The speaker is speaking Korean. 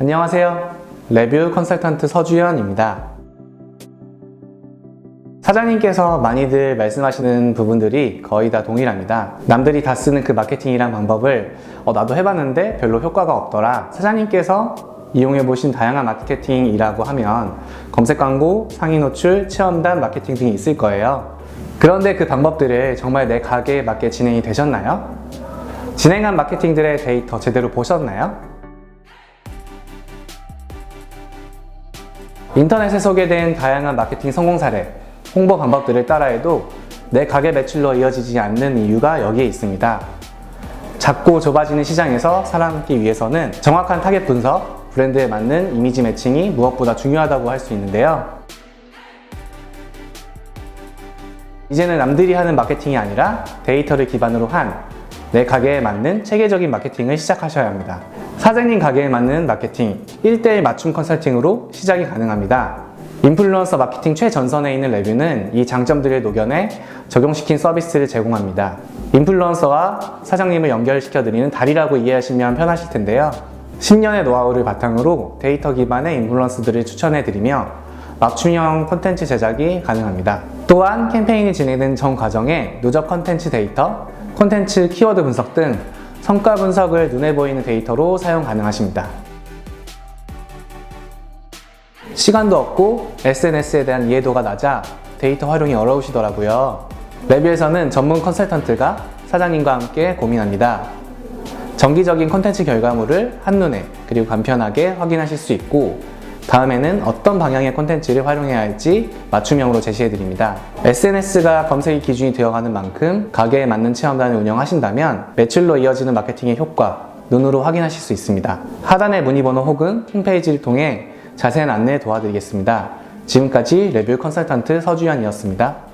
안녕하세요. 레뷰 컨설턴트 서주현입니다. 사장님께서 많이들 말씀하시는 부분들이 거의 다 동일합니다. 남들이 다 쓰는 그 마케팅이란 방법을 어, 나도 해봤는데 별로 효과가 없더라. 사장님께서 이용해보신 다양한 마케팅이라고 하면 검색 광고, 상위 노출, 체험단 마케팅 등이 있을 거예요. 그런데 그 방법들을 정말 내 가게에 맞게 진행이 되셨나요? 진행한 마케팅들의 데이터 제대로 보셨나요? 인터넷에 소개된 다양한 마케팅 성공 사례, 홍보 방법들을 따라해도 내 가게 매출로 이어지지 않는 이유가 여기에 있습니다. 작고 좁아지는 시장에서 살아남기 위해서는 정확한 타겟 분석, 브랜드에 맞는 이미지 매칭이 무엇보다 중요하다고 할 수 있는데요. 이제는 남들이 하는 마케팅이 아니라 데이터를 기반으로 한 내 가게에 맞는 체계적인 마케팅을 시작하셔야 합니다. 사장님 가게에 맞는 마케팅 1대1 맞춤 컨설팅으로 시작이 가능합니다. 인플루언서 마케팅 최전선에 있는 레뷰는 이 장점들을 녹여내 적용시킨 서비스를 제공합니다. 인플루언서와 사장님을 연결시켜 드리는 다리라고 이해하시면 편하실 텐데요. 10년의 노하우를 바탕으로 데이터 기반의 인플루언서들을 추천해 드리며 맞춤형 콘텐츠 제작이 가능합니다. 또한 캠페인이 진행된 전 과정에 누적 콘텐츠 데이터, 콘텐츠 키워드 분석 등 성과 분석을 눈에 보이는 데이터로 사용 가능하십니다. 시간도 없고 SNS에 대한 이해도가 낮아 데이터 활용이 어려우시더라고요. 레뷰에서는 전문 컨설턴트가 사장님과 함께 고민합니다. 정기적인 콘텐츠 결과물을 한눈에 그리고 간편하게 확인하실 수 있고 다음에는 어떤 방향의 콘텐츠를 활용해야 할지 맞춤형으로 제시해 드립니다. SNS가 검색이 기준이 되어가는 만큼 가게에 맞는 체험단을 운영하신다면 매출로 이어지는 마케팅의 효과 눈으로 확인하실 수 있습니다. 하단의 문의번호 혹은 홈페이지를 통해 자세한 안내 도와드리겠습니다. 지금까지 레뷰 컨설턴트 서주현이었습니다.